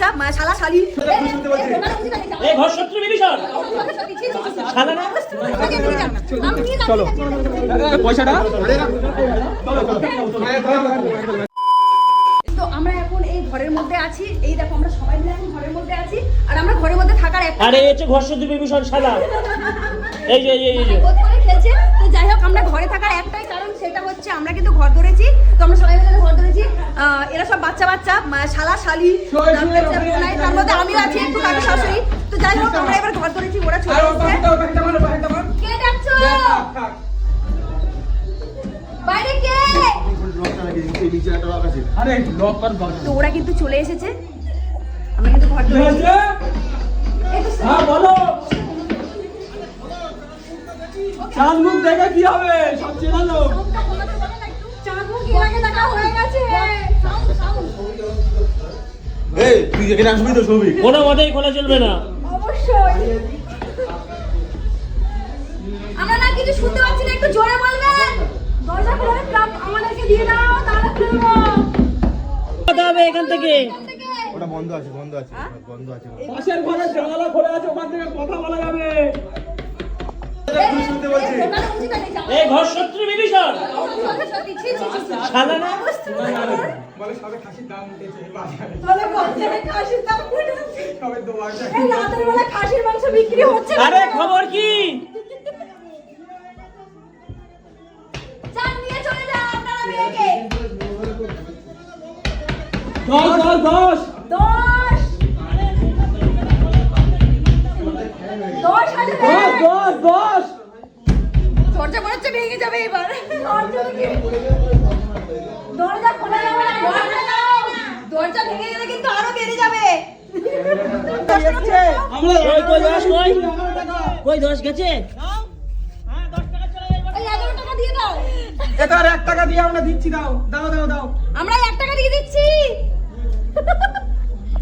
বাচ্চা মানে শালা শালি। এই ঘর শত্রু বিভীষণ শালা না? চলো। পয়সাটা? তো আমরা এখন এই ঘরের মধ্যে আছি। এই দেখো আমরা সবাই মিলে এখন ঘরের মধ্যে আছি। আর আমরা ঘরের মধ্যে থাকার একটা আরে এই হচ্ছে ঘর শত্রু বিভীষণ শালা। এই যে এই যে, যে। খেলছে। তো যাই হোক আমরা ঘরে থাকার একটাই সেটা হচ্ছে আমরা কিন্তু ঘর ধরেছি তো আমরা সবাই মিলে ঘর ধরেছি। এরা সব বাচ্চা বাচ্চা শালা শালি তার মধ্যে আমিও আছি একটু কাকা শাশুড়ি। তো যাই হোক আমরা এবার ঘর ধরেছি ওরা এসেছে। কে ডাকছো বাইরে কে? তো ওরা কিন্তু চলে এসেছে। আমরা কিন্তু ঘর ধরেছি। হ্যাঁ বলো। চাঁদ মুখ দেখে কি হবে? সব চেনা লোক। চাঁদমুখ এর আগে দেখা হয়ে গেছে এই তুই এখানে আসবি তো ছবি? কোনো মতেই খোলা চলবে না। অবশ্যই। আমরা না কিছু শুনতে পাচ্ছি না একটু জোরে বলবেন? দরজা খুলে আমাদেরকে দিয়ে দাও তাহলে খুলবো। হবে এখান থেকে? ওটা বন্ধ আছে বন্ধ আছে বন্ধ আছে। পাশের ঘরে জানালা খোলা আছে ওখান থেকে কথা বলা যাবে। এই ঘর শত্রু বিভীষণ! শালা না? বলে সবে খাসির দাম উঠেছে বাজারে। বলে বলছে খাসির দাম উঠেছে। সবে দু মাসে এই রাতের বেলা খাসির মাংস বিক্রি হচ্ছে আরে? খবর কি? চান নিয়ে চলে যাও আপনারা মেয়েকে। দশ দশ দশ! দশ। দশ হাজার দশ দশ দরজা মনে হচ্ছে ভেঙে যাবে এবার। দরজা খোলা যাবে না দরজা ভেঙে গেলে কিন্তু আরও বেড়ে যাবে। কই দশ গেছে? আর এক টাকা দিয়ে আমরা দিচ্ছি দাও। দাও দাও দাও। আমরা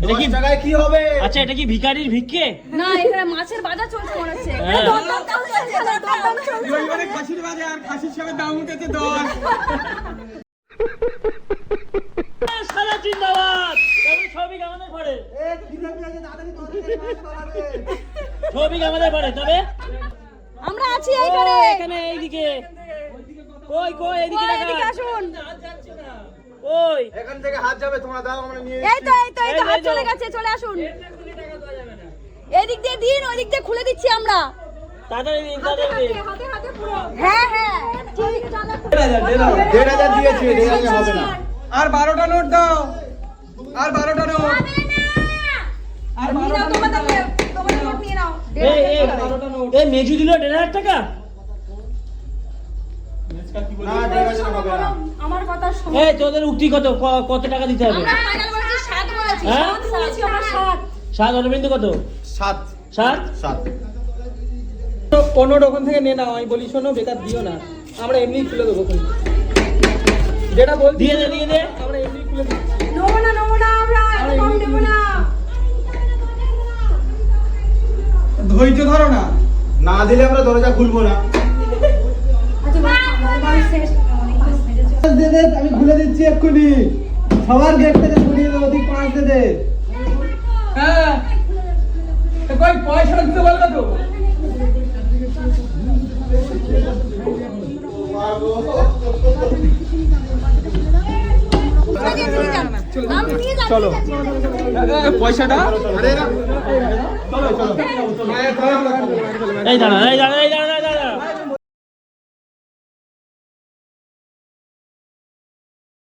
এটা কি জায়গায় কি হবে? আচ্ছা এটা কি ভিখারির ভিক্ষে? না এখানে মাছের বাজার চলছে মনে হচ্ছে। হ্যাঁ। খাসির বাজে খাসির সবে দাম উঠেছে দশ। শালা জিন্দাবাদ। তবে আমাদের পড়ে সবিক আমাদের পড়ে তবে? আমরা আছি এইখানে। এখানে এইদিকে। কই কই আসুন। ওই। এখান থেকে হাত যাবে তোমরা দাও আমরা নিয়ে এই তো এই তো এই তো হাত চলে গেছে চলে আসুন। এদিক দিয়ে দিন ওই দিক দিয়ে খুলে দিচ্ছি আমরা। তাড়াতাড়ি দিন তাড়াতাড়ি দিন। হ্যাঁ হ্যাঁ। ঠিক দেড় হাজার দিয়েছে দেড় হাজার হবে না। আর বারোটা নোট দাও। আর বারোটা নোট। আর বারোটা নোট নিয়ে নাও। এই মেজু দিল দেড় হাজার টাকা? আমার কথা শোনো এই তোদের উক্তি কত? কত টাকা দিতে হবে? আমরা ফাইনাল বলেছি সাত বলেছি। হ্যাঁ? বলেছি আমরা অরবিন্দ কত? সাত। সাত? সাত। কোনো ওখান থেকে নে নাও আমি বলি শোনো বেকার দিও না। আমরা এমনি খুলে দেবো খুলে যেটা বলছি দিয়ে দে দিয়ে দে। আমরা এমনি খুলে নেব না নেব না আমরা কম নেব না। ধৈর্য ধরো না। না দিলে আমরা দরজা খুলবো না আচ্ছা বাস শেষ দে দে আমি খুলে দিচ্ছি এক্ষুনি। সবার গেট থেকে সরিয়ে দেবো তুই পাঁচ দে দে। হ্যাঁ। কই পয়সাটা দিতে বলবে তো চলো। পয়সাটা? এই দাঁড়া এই দাঁড়া এই দাঁড়া